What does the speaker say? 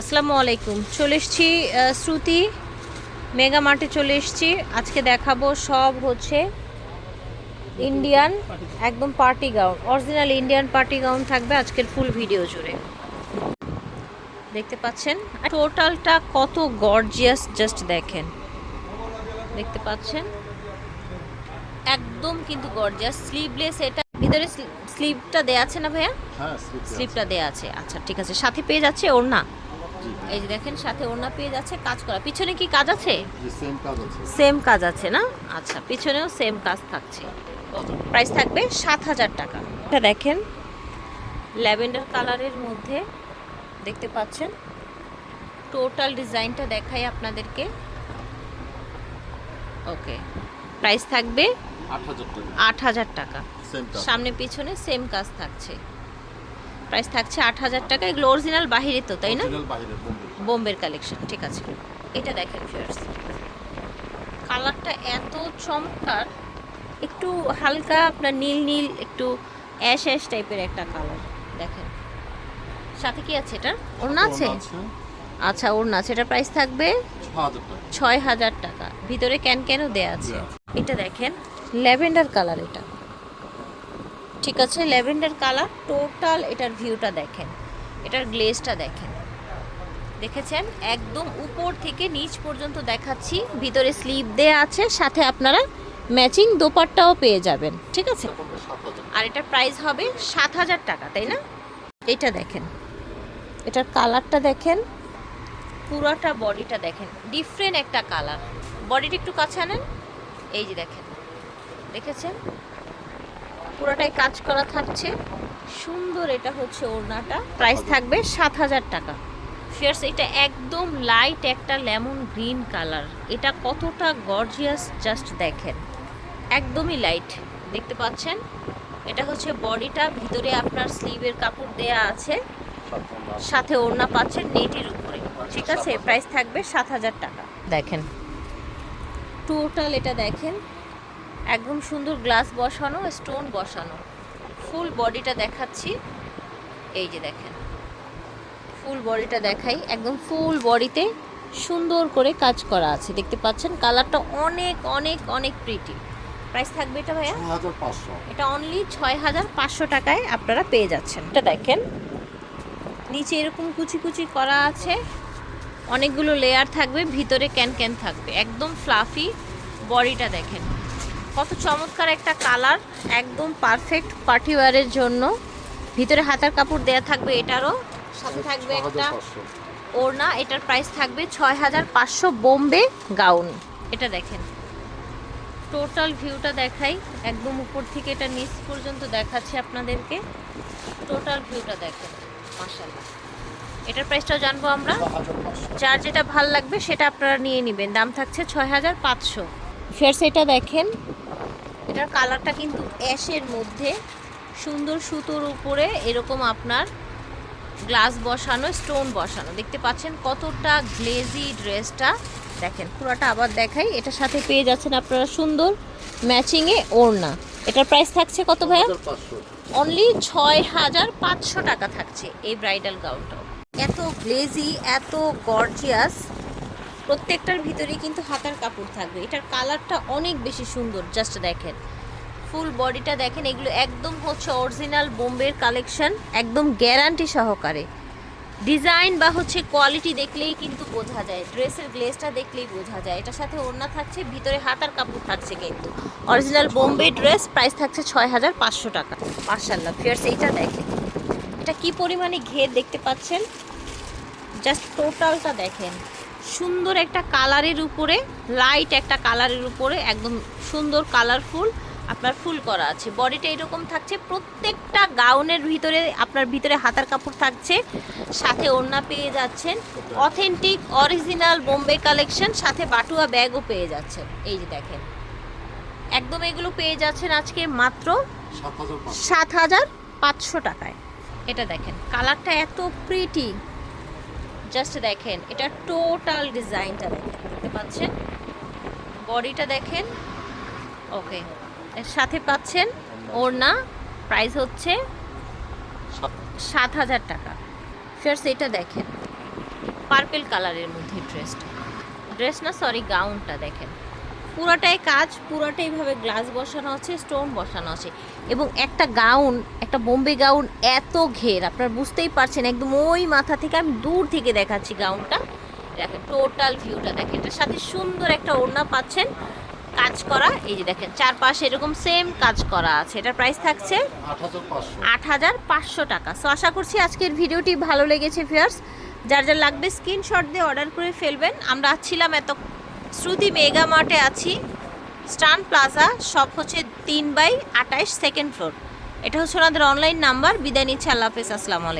আসসালামু আলাইকুম। চলে এসছি শ্রুতি মেগা মার্টে চলে এসছি। আজকে দেখাবো সব হচ্ছে ইন্ডিয়ান একদম party gown original Indian party gown থাকবে আজকের ফুল ভিডিও জুড়ে। দেখতে পাচ্ছেন? টোটালটা কত গর্জিয়াস জাস্ট দেখেন। দেখতে পাচ্ছেন? একদম কিন্তু গর্জিয়াস। স্লিভলেস এটা ভিতরে স্লিভটা দেয়া আছে না ভাইয়া? হ্যাঁ স্লিপটা দেয়া আছে। আচ্ছা ঠিক আছে। সাথে পেয়ে যাচ্ছে ওড়না? এই যে দেখেন সাথে ওড়না পেয়ে যাচ্ছে কাজ করা। পিছনে কি কাজ আছে? সেম কাজ আছে। সেম কাজ আছে না? আচ্ছা পিছনেও সেম কাজ থাকছে। প্রাইস থাকবে সাত হাজার টাকা। এটা দেখেন ল্যাভেন্ডার কালারের মধ্যে দেখতে পাচ্ছেন। টোটাল ডিজাইনটা দেখাই আপনাদেরকে। ওকে প্রাইস থাকবে আট হাজার টাকা। সামনে পিছনে সেম কাজ থাকছে। প্রাইস থাকছে আট হাজার টাকা। এগুলো অরিজিনাল বাহিরে তো তাই না? বোম্বের কালেকশন ঠিক আছে। এটা দেখেন ফিয়ার্স কালারটা এত চমৎকার একটু হালকা আপনার নীল নীল একটু অ্যাশ অ্যাশ টাইপের একটা কালার দেখেন। সাথে কি আছে এটা? ওড়না আছে? আচ্ছা ওড়না আছে। এটা প্রাইস থাকবে ছয় হাজার টাকা। ভিতরে ক্যান ক্যানও দেয়া আছে। এটা দেখেন ল্যাভেন্ডার কালার এটা। ঠিক আছে, ল্যাভেন্ডার কালার, টোটাল এটার ভিউটা দেখেন, এটার গ্লেজটা দেখেন। দেখেছেন? একদম উপর থেকে নিচ পর্যন্ত দেখাচ্ছি, ভিতরে স্লিপ দেয়া আছে, সাথে আপনারা ম্যাচিং দোপাট্টাও পেয়ে যাবেন, ঠিক আছে? আর এটার প্রাইস হবে সাত হাজার টাকা, তাই না? এটা দেখেন, এটার কালারটা দেখেন, পুরাটা বডিটা দেখেন ডিফারেন্ট একটা কালার। বডিটা একটু কাছে আনেন, এই যে দেখেন, দেখেছেন? পুরোটাই কাজ করা থাকছে। সুন্দর এটা হচ্ছে ওড়নাটা। প্রাইস থাকবে সাত হাজার টাকা। ফিয়ার্স এটা একদম লাইট একটা লেমন গ্রিন কালার এটা কতটা গর্জিয়াস জাস্ট দেখেন। একদমই লাইট দেখতে পাচ্ছেন? এটা হচ্ছে বডিটা, ভিতরে আপনার স্লিভের কাপড় দেয়া আছে। সাথে ওড়না পাচ্ছেন নেটের উপরে। ঠিক আছে? প্রাইস থাকবে সাত হাজার টাকা। দেখেন। টোটাল এটা দেখেন। একদম সুন্দর গ্লাস বসানো স্টোন বসানো। ফুল বডিটা দেখাচ্ছি। এই যে দেখেন। ফুল বডিটা দেখাই। একদম ফুল বডিতে সুন্দর করে কাজ করা আছে। দেখতে পাচ্ছেন কালারটা অনেক অনেক অনেক প্রিটি প্রাইস থাকবে এটা ভাইয়া? এটা অনলি ছয় হাজার পাঁচশো টাকায় আপনারা পেয়ে যাচ্ছেন। এটা দেখেন নিচে এরকম কুচি কুচি করা আছে। অনেকগুলো লেয়ার থাকবে ভিতরে ক্যান ক্যান থাকবে। একদম ফ্লাফি বডিটা দেখেন। কত চমৎকার একটা কালার একদম পারফেক্ট পার্টি ওয়ারের জন্য। ভিতরে হাতার কাপড় দেয়া থাকবে এটারও সাথে থাকবে একটা ওড়না এটার প্রাইস থাকবে ছয় হাজার পাঁচশো বোম্বে গাউন। এটা দেখেন। টোটাল ভিউটা দেখাই একদম উপর থেকে এটা নিচ পর্যন্ত দেখাচ্ছি আপনাদেরকে। টোটাল ভিউটা দেখেন মাশাল্লাহ এটার প্রাইসটাও জানব আমরা। যার যেটা ভালো লাগবে সেটা আপনারা নিয়ে নেবেন। দাম থাকছে ছয় হাজার পাঁচশো। ফের সেটা দেখেন এটার কালারটা কিন্তু অ্যাশের মধ্যে সুন্দর সুতোর উপরে এরকম আপনার গ্লাস বসানো স্টোন বসানো। দেখতে পাচ্ছেন কতটা গ্লেজি ড্রেসটা। দেখেন পুরোটা আবার দেখাই। এটার সাথে পেয়ে যাচ্ছেন আপনারা সুন্দর ম্যাচিংয়ে ওড়না। এটার প্রাইস থাকছে কত ভাইয়া? অনলি ছয় হাজার পাঁচশো টাকা থাকছে এই ব্রাইডাল গাউনটাও। এত গ্লেজি এত গর্জিয়াস। প্রত্যেকটার ভিতরেই কিন্তু হাতার কাপড় থাকবে। এটার কালারটা অনেক বেশি সুন্দর জাস্ট দেখেন। ফুল বডিটা দেখেন, এগুলো একদম হচ্ছে অরিজিনাল বোম্বের কালেকশন একদম গ্যারান্টি সহকারে। ডিজাইন বা হচ্ছে কোয়ালিটি দেখলেই কিন্তু বোঝা যায় ড্রেসের গ্লেজটা দেখলেই বোঝা যায়। এটার সাথে ওড়না থাকছে, ভিতরে হাতার কাপড় থাকছে কিন্তু। অরিজিনাল বোম্বে ড্রেস প্রাইস থাকছে ছয় হাজার পাঁচশো টাকা। মার্শাল্লাহ ফিয়ার্স এইটা দেখেন। এটা কি পরিমাণে ঘের দেখতে পাচ্ছেন? জাস্ট টোটালটা দেখেন। সুন্দর একটা কালারের উপরে লাইট একটা কালারের উপরে একদম সুন্দর কালারফুল আপনার ফুল করা আছে। বডিটা এরকম থাকছে প্রত্যেকটা গাউনের ভিতরে আপনার ভিতরে হাতার কাপড় থাকছে সাথে ওড়না পেয়ে যাচ্ছেন। অথেন্টিক অরিজিনাল বোম্বে কালেকশন সাথে বাটুয়া ব্যাগও পেয়ে যাচ্ছেন। এই যে দেখেন। একদম এগুলো পেয়ে যাচ্ছেন আজকে মাত্র সাত হাজার পাঁচশো। টাকায়। এটা দেখেন কালারটা এত প্রিটি জাস্ট দেখেন এটা টোটাল ডিজাইনটা দেখেন দেখতে পাচ্ছেন? বডিটা দেখেন ওকে এর সাথে পাচ্ছেন ওড়না প্রাইস হচ্ছে সাত হাজার টাকা। ফেরস এটা দেখেন পার্পেল কালারের মধ্যে ড্রেসটা ড্রেস না সরি গাউনটা দেখেন। পুরোটাই কাজ পুরোটাই ভাবে গ্লাস বসানো আছে স্টোন বসানো আছে। এবং একটা গাউন একটা বোম্বে গাউন এত ঘের, আপনারা বুঝতেই পারছেন, একদম ওই মাথা থেকে আমি দূর থেকে দেখাচ্ছি গাউনটা দেখেন টোটাল ভিউটা দেখেন, এটার সাথে সুন্দর একটা ওড়না পাচ্ছেন কাজ করা। এই যে দেখেন, চারপাশে এরকম সেম কাজ করা আছে। এটার প্রাইস থাকছে আট হাজার পাঁচশো। টাকা। সো আশা করছি আজকের ভিডিওটি ভালো লেগেছে ফিয়ার্স যার যার লাগবে স্ক্রিনশট দিয়ে অর্ডার করে ফেলবেন। আমরা ছিলাম এত শ্রুতি মেগা মার্টে আছি। স্টান প্লাজা, শপ হচ্ছে তিন বাই আটাইশ সেকেন্ড ফ্লোর। এটা হচ্ছে ওনাদের অনলাইন নাম্বার বিদায় নিচ্ছে। আল্লাহ হাফেজ। আসসালামু আলাইকুম।